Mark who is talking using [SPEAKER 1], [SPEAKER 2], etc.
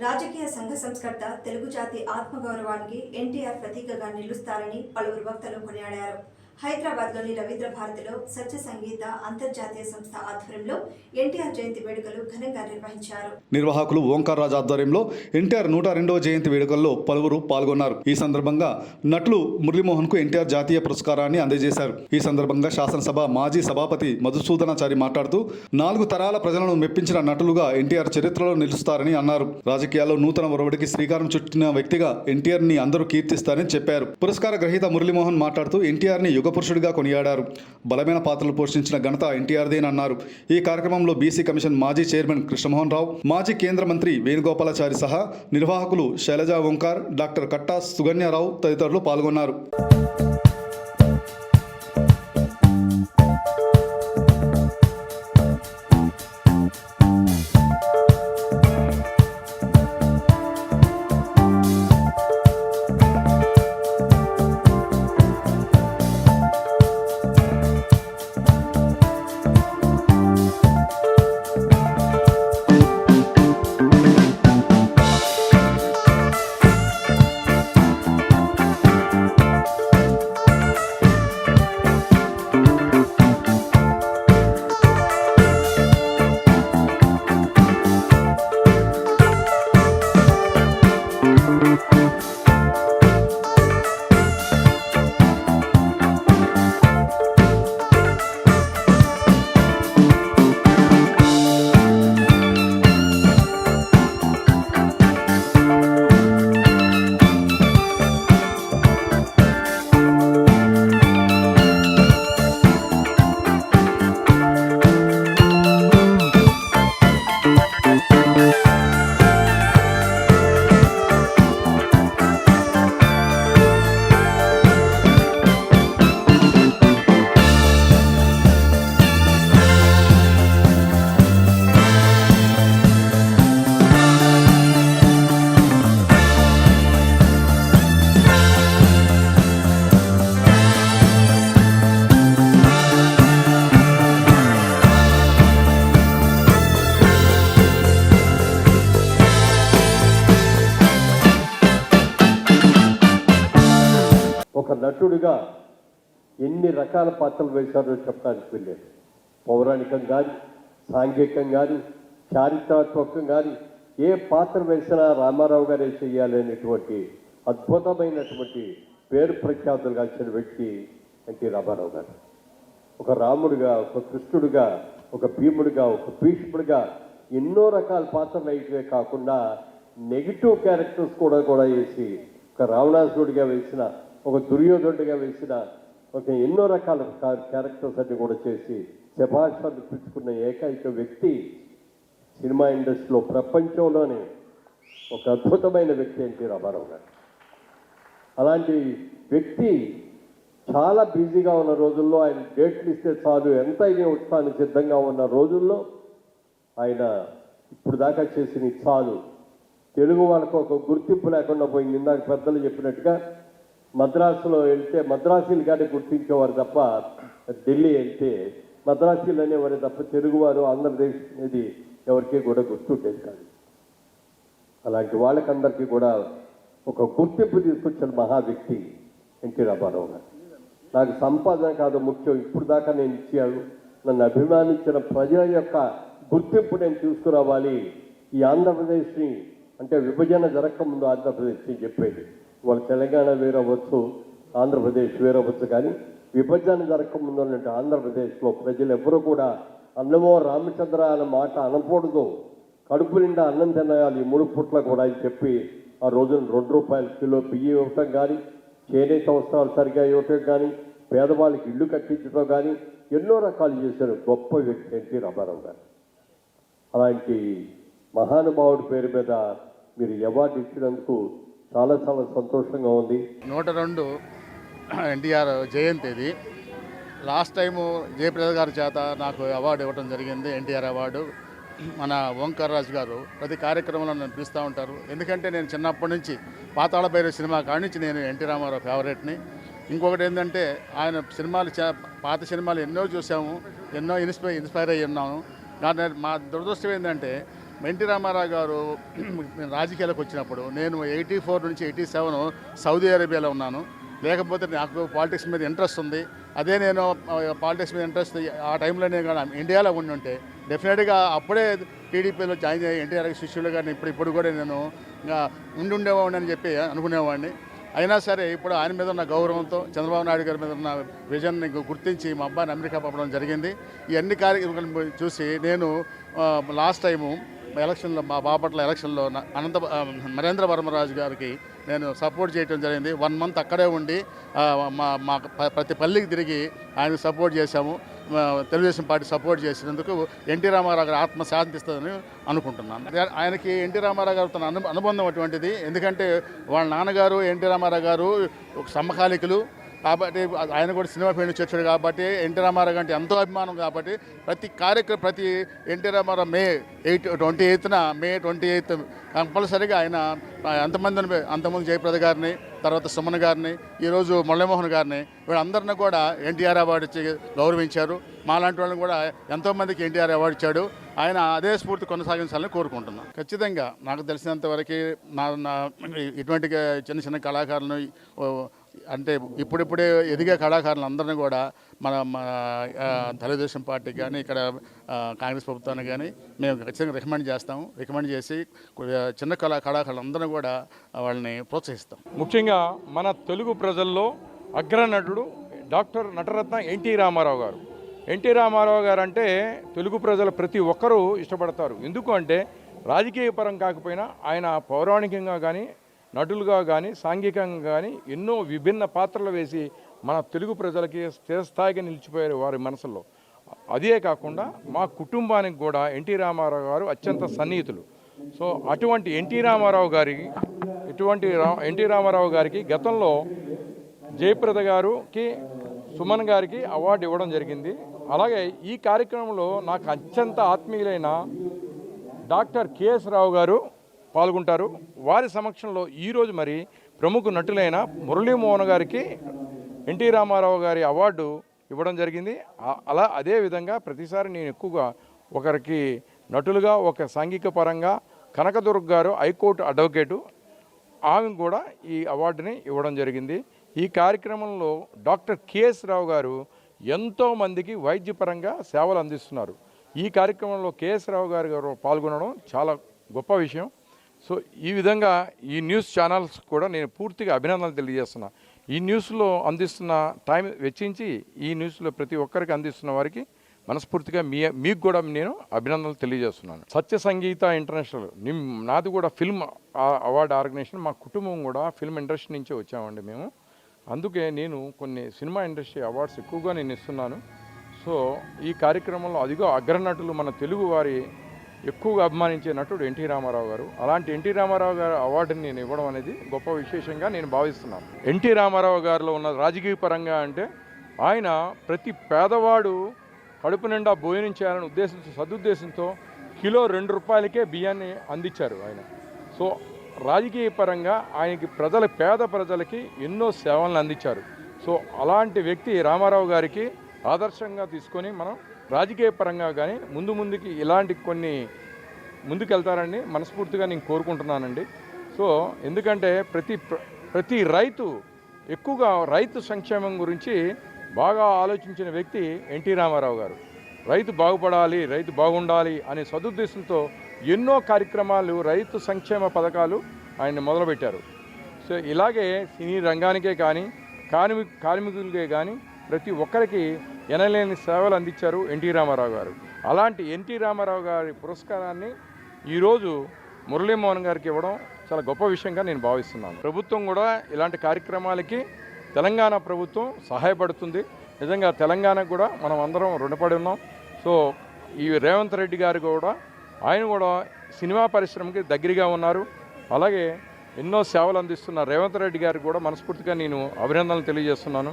[SPEAKER 1] రాజకీయ సంఘ సంస్కర్త తెలుగు జాతి ఆత్మగౌరవానికి ఎన్టీఆర్ ప్రతీకగా నిలుస్తారని పలువురు వక్తలు కొనియాడారు. హైదరాబాద్లోని రవీంద్ర భారతిలో సత్య సంగీత అంతర్జాతీయ సంస్థ ఆధ్వర్యంలో ఎన్టీఆర్ జయంతి వేడుకలు ఘనంగా నిర్వహించారు.
[SPEAKER 2] నిర్వాహకులు ఓంకార్ రాజ్ ఆధ్వర్యంలో ఎన్టీఆర్ నూట రెండవ జయంతి వేడుకల్లో పలువురు పాల్గొన్నారు. ఈ సందర్భంగా నటులు మురళీమోహన్కు ఎన్టీఆర్ జాతీయ పురస్కారాన్ని అందజేశారు. ఈ సందర్భంగా శాసనసభ మాజీ సభాపతి మధుసూదనాచారి మాట్లాడుతూ నాలుగు తరాల ప్రజలను మెప్పించిన నటులుగా ఎన్టీఆర్ చరిత్రలో నిలుస్తారని అన్నారు. రాజకీయాల్లో నూతన ఒరవడికి శ్రీకారం చుట్టిన వ్యక్తిగా ఎన్టీఆర్ని అందరూ కీర్తిస్తారని చెప్పారు. పురస్కార గ్రహీత మురళీమోహన్ మాట్లాడుతూ ఎన్టీఆర్ని యుగపురుషుడిగా కొనియాడారు. బలమైన పాత్రలు పోషించిన ఘనత ఎన్టీఆర్దేనన్నారు ఈ కార్యక్రమంలో బీసీ కమిషన్ మాజీ చైర్మన్ కృష్ణమోహన్ రావు మాజీ కేంద్ర మంత్రి వేణుగోపాలాచారి సహా నిర్వాహకులు శైలజా ఓంకార్ డాక్టర్ కట్టా సుగన్యారావు తదితరులు పాల్గొన్నారు.
[SPEAKER 3] నటుడిగా ఎన్ని రకాల పాత్రలు వేశారో చెప్పడానికి వెళ్ళారు పౌరాణికం కానీ సాంఘికం కానీ చారిత్రాత్మకం కానీ ఏ పాత్ర వేసినా రామారావు గారే చేయాలనేటువంటి అద్భుతమైనటువంటి పేరు ప్రఖ్యాతులు కాల్చిన వ్యక్తి ఎన్టీ రామారావు గారు. ఒక రాముడిగా ఒక కృష్ణుడిగా ఒక భీముడిగా ఒక భీష్ముడిగా ఎన్నో రకాల పాత్రలు అయితే కాకుండా నెగిటివ్ క్యారెక్టర్స్ కూడా కూడా వేసి ఒక రావణాసురుడిగా వేసిన ఒక దుర్యోధనుడిగా వేసిన ఒక ఎన్నో రకాల క్యారెక్టర్స్ అన్ని కూడా చేసి శభాష్ అనిపించుకున్న ఏకైక వ్యక్తి సినిమా ఇండస్ట్రీలో ప్రపంచంలోనే ఒక అద్భుతమైన వ్యక్తి ఎన్టీ రామారావు గారు. అలాంటి వ్యక్తి చాలా బిజీగా ఉన్న రోజుల్లో ఆయన డేట్లు ఇస్తే చాలు ఎంత అయినా ఉత్సాహానికి సిద్ధంగా ఉన్న రోజుల్లో ఆయన ఇప్పుడు దాకా చేసిన చాలు తెలుగు వాళ్ళకు ఒక గుర్తింపు లేకుండా పోయింది. ఇందాక పెద్దలు చెప్పినట్టుగా మద్రాసులో వెళ్తే మద్రాసీలు కానీ గుర్తించేవారు తప్ప ఢిల్లీ వెళ్తే మద్రాసీలు అనేవారు తప్ప తెలుగువారు ఆంధ్రప్రదేశ్ అనేది ఎవరికి కూడా గుర్తుండేది కాదు. అలాంటి వాళ్ళకందరికీ కూడా ఒక గుర్తింపు తీసుకొచ్చిన మహా వ్యక్తి ఎన్టీ రామారావు గారు. నాకు సంపాదన కాదు ముఖ్యం ఇప్పుడు దాకా నేను ఇచ్చాను నన్ను అభిమానించిన ప్రజల యొక్క గుర్తింపు నేను తీసుకురావాలి. ఈ ఆంధ్రప్రదేశ్ని అంటే విభజన జరగకముందు ఆంధ్రప్రదేశ్ని చెప్పేది. వాళ్ళు తెలంగాణ వేరవ్వచ్చు ఆంధ్రప్రదేశ్ వేరవ్వచ్చు కానీ విభజన జరగకముందు ఉన్నట్టు ఆంధ్రప్రదేశ్లో ప్రజలు ఎవ్వరూ కూడా అన్నమో రామచంద్ర అనే మాట అనకూడదు. కడుపు నిండా అన్నం తినాలి ఈ మూడు పుట్ల కూడా అని చెప్పి ఆ రోజున రెండు రూపాయల కిలో బియ్యం ఇవ్వటం కానీ చేనేత వస్త్రాలు సరిగా ఇవ్వటం కానీ పేదవాళ్ళకి ఇల్లు కట్టించడం కానీ ఎన్నో రకాలు చేశారు గొప్ప వ్యక్తి ఎన్టీ రామారావు గారు. అలాంటి మహానుభావుడి పేరు మీద మీరు అవార్డు ఇచ్చినందుకు చాలా చాలా సంతోషంగా ఉంది.
[SPEAKER 4] నూట రెండు ఎన్టీఆర్ జయంతి ఇది లాస్ట్ టైము జయప్రద గారి చేత నాకు అవార్డు ఇవ్వడం జరిగింది ఎన్టీఆర్ అవార్డు. మన ఓంకార్ రాజు గారు ప్రతి కార్యక్రమంలో నన్ను పిలుస్తూ ఉంటారు. ఎందుకంటే నేను చిన్నప్పటి నుంచి పాతాళ భైరవ సినిమా కానించి నేను ఎన్టీ రామారావు ఫేవరెట్ని. ఇంకొకటి ఏంటంటే ఆయన సినిమాలు పాత సినిమాలు ఎన్నో చూసాము ఎన్నో ఇన్స్పై ఇన్స్పైర్ అయ్యి ఉన్నాము. కానీ మా దురదృష్టం ఏంటంటే ఎన్టీ రామారావు గారు నేను రాజకీయాలకు వచ్చినప్పుడు నేను ఎయిటీ ఫోర్ నుంచి ఎయిటీ సెవెన్ సౌదీ అరేబియాలో ఉన్నాను. లేకపోతే నాకు పాలిటిక్స్ మీద ఇంట్రెస్ట్ ఉంది. అదే నేను పాలిటిక్స్ మీద ఇంట్రెస్ట్ ఆ టైంలో నేను కానీ ఇండియాలో ఉండి ఉంటే డెఫినెట్గా అప్పుడే టీడీపీలో జాయిన్ అయ్యి ఎన్టీఆర్ శిష్యులుగా కానీ ఇప్పుడు ఇప్పుడు కూడా నేను ఇంకా ఉండి ఉండేవాడిని అని చెప్పి అనుకునేవాడిని. అయినా సరే ఇప్పుడు ఆయన మీద ఉన్న గౌరవంతో చంద్రబాబు నాయుడు గారి మీద ఉన్న విజన్ని గుర్తించి మా అబ్బాయిని అమెరికా పంపడం జరిగింది. ఈ అన్ని కార్యక్రమాలు చూసి నేను లాస్ట్ టైము ఎలక్షన్లో మా బాపట్ల ఎలక్షన్లో అనంత ఆ, నరేంద్ర వర్మరాజు గారికి నేను సపోర్ట్ చేయడం జరిగింది. వన్ మంత్ అక్కడే ఉండి మా మా ప- ప్రతి పల్లికి తిరిగి ఆయనకు సపోర్ట్ చేశాము. తెలుగుదేశం పార్టీ సపోర్ట్ చేసినందుకు ఎన్టీ రామారావు గారు ఆత్మ శాంతిస్తుందని అనుకుంటున్నాను. ఆయనకి ఎన్టీ రామారావు గారితో అను అనుబంధం అటువంటిది. ఎందుకంటే వాళ్ళ నాన్నగారు ఎన్టీ రామారావు గారు ఒక సమకాలికులు. కాబట్టి ఆయన కూడా సినిమా ఫీల్డ్ వచ్చాడు కాబట్టి ఎన్టీ రామారావు అంటే ఎంతో అభిమానం కాబట్టి ప్రతి కార్యక్రమం ప్రతి NT Rama Rao May eight twenty ఎయిత్న May twenty eighth కంపల్సరీగా ఆయన ఎంతమందిని అంతమంది జయప్రద గారిని తర్వాత సుమన్ గారిని ఈరోజు మురళీమోహన్ గారిని వీళ్ళందరినీ కూడా ఎన్టీఆర్ అవార్డు ఇచ్చి గౌరవించారు. మాలాంటి వాళ్ళని కూడా ఎంతోమందికి ఎన్టీఆర్ అవార్డు ఇచ్చాడు. ఆయన అదే స్ఫూర్తి కొనసాగించాలని కోరుకుంటున్నాను ఖచ్చితంగా నాకు తెలిసినంత వరకు నా ఇటువంటి చిన్న చిన్న కళాకారులను అంటే ఇప్పుడిప్పుడే ఎదిగే కళాకారులు అందరినీ కూడా మన మన తెలుగుదేశం పార్టీ కానీ ఇక్కడ కాంగ్రెస్ ప్రభుత్వాన్ని కానీ మేము ఖచ్చితంగా రికమెండ్ చేస్తాము. రికమెండ్ చేసి చిన్న కళా కళాకారులు అందరినీ కూడా వాళ్ళని ప్రోత్సహిస్తాం.
[SPEAKER 5] ముఖ్యంగా మన తెలుగు ప్రజల్లో అగ్రనటుడు డాక్టర్ నటరత్న ఎన్టీ రామారావు గారు. ఎన్టీ రామారావు గారు అంటే తెలుగు ప్రజల ప్రతి ఒక్కరూ ఇష్టపడతారు. ఎందుకు అంటే రాజకీయ పరం కాకపోయినా ఆయన పౌరాణికంగా కానీ నటులుగా కానీ సాంఘికంగా కానీ ఎన్నో విభిన్న పాత్రలు వేసి మన తెలుగు ప్రజలకి స్థిరస్థాయిగా నిలిచిపోయారు వారి మనసుల్లో. అదే కాకుండా మా కుటుంబానికి కూడా ఎన్టీ రామారావు గారు అత్యంత సన్నిహితులు. సో అటువంటి ఎన్టీ రామారావు గారికి ఇటువంటి రా- ఎన్టీ రామారావు గారికి గతంలో జయప్రద గారుకి సుమన్ గారికి అవార్డు ఇవ్వడం జరిగింది. అలాగే ఈ కార్యక్రమంలో నాకు అత్యంత ఆత్మీయులైన డాక్టర్ కెఎస్ రావు గారు పాల్గొంటారు. వారి సమక్షంలో ఈరోజు మరి ప్రముఖ నటులైన మురళీమోహన్ గారికి ఎన్టీ రామారావు గారి అవార్డు ఇవ్వడం జరిగింది. అలా అదే విధంగా ప్రతిసారి నేను ఎక్కువగా ఒకరికి నటులుగా ఒక సాంఘిక పరంగా కనకదుర్గ గారు హైకోర్టు అడ్వకేటు ఆమె కూడా ఈ అవార్డుని ఇవ్వడం జరిగింది. ఈ కార్యక్రమంలో డాక్టర్ కేఎస్ రావు గారు ఎంతోమందికి వైద్యపరంగా సేవలు అందిస్తున్నారు. ఈ కార్యక్రమంలో కేఎస్ రావు గారు గారు పాల్గొనడం చాలా గొప్ప విషయం. సో ఈ విధంగా ఈ న్యూస్ ఛానల్స్ కూడా నేను పూర్తిగా అభినందనలు తెలియజేస్తున్నా. ఈ న్యూస్లో అందిస్తున్న టైం వెచ్చించి ఈ న్యూస్లో ప్రతి ఒక్కరికి అందిస్తున్న వారికి మనస్ఫూర్తిగా మీ మీకు కూడా నేను అభినందనలు తెలియజేస్తున్నాను. సత్య సంగీత ఇంటర్నేషనల్ నిమ్ నాది కూడా ఫిల్మ్ అవార్డు ఆర్గనైజేషన్ మా కుటుంబం కూడా ఫిల్మ్ ఇండస్ట్రీ నుంచే వచ్చామండి మేము. అందుకే నేను కొన్ని సినిమా ఇండస్ట్రీ అవార్డ్స్ ఎక్కువగా నేను ఇస్తున్నాను. సో ఈ కార్యక్రమంలో అదిగో అగ్రనటులు మన తెలుగు వారి ఎక్కువగా అభిమానించే నటుడు ఎన్టీ రామారావు గారు. అలాంటి ఎన్టీ రామారావు గారు అవార్డుని నేను ఇవ్వడం అనేది గొప్ప విశేషంగా నేను భావిస్తున్నాను. ఎన్టీ రామారావు గారిలో ఉన్న రాజకీయ పరంగా అంటే ఆయన ప్రతి పేదవాడు కడుపు నిండా భోజనం చేయాలని ఉద్దేశంతో సదుద్దేశంతో కిలో రెండు రూపాయలకే బియ్యాన్ని అందించారు ఆయన. సో రాజకీయ పరంగా ఆయనకి ప్రజల పేద ప్రజలకి ఎన్నో సేవలను అందించారు. సో అలాంటి వ్యక్తి రామారావు గారికి ఆదర్శంగా తీసుకొని మనం రాజకీయ పరంగా కానీ ముందు ముందుకి ఇలాంటి కొన్ని ముందుకెళ్తారని మనస్ఫూర్తిగా నేను కోరుకుంటున్నానండి. సో ఎందుకంటే ప్రతి ప్ర- ప్రతి రైతు ఎక్కువగా రైతు సంక్షేమం గురించి బాగా ఆలోచించిన వ్యక్తి ఎన్టీ రామారావు గారు. రైతు బాగుపడాలి రైతు బాగుండాలి అనే సదుద్దేశంతో ఎన్నో కార్యక్రమాలు రైతు సంక్షేమ పథకాలు ఆయన మొదలుపెట్టారు. సో ఇలాగే సినీ రంగానికే కానీ కార్మి కార్మికులకే కానీ ప్రతి ఒక్కరికి ఎనలేని సేవలు అందించారు ఎన్టీ రామారావు గారు. అలాంటి ఎన్టీ రామారావు గారి పురస్కారాన్ని ఈరోజు మురళీమోహన్ గారికి ఇవ్వడం చాలా గొప్ప విషయంగా నేను భావిస్తున్నాను. ప్రభుత్వం కూడా ఇలాంటి కార్యక్రమాలకి తెలంగాణ ప్రభుత్వం సహాయపడుతుంది. నిజంగా తెలంగాణకు కూడా మనం అందరం రుణపడి ఉన్నాం. సో ఈ రేవంత్ రెడ్డి గారు కూడా ఆయన కూడా సినిమా పరిశ్రమకి దగ్గరగా ఉన్నారు. అలాగే ఎన్నో సేవలు అందిస్తున్న రేవంత్ రెడ్డి గారికి కూడా మనస్ఫూర్తిగా నేను అభినందనలు తెలియజేస్తున్నాను.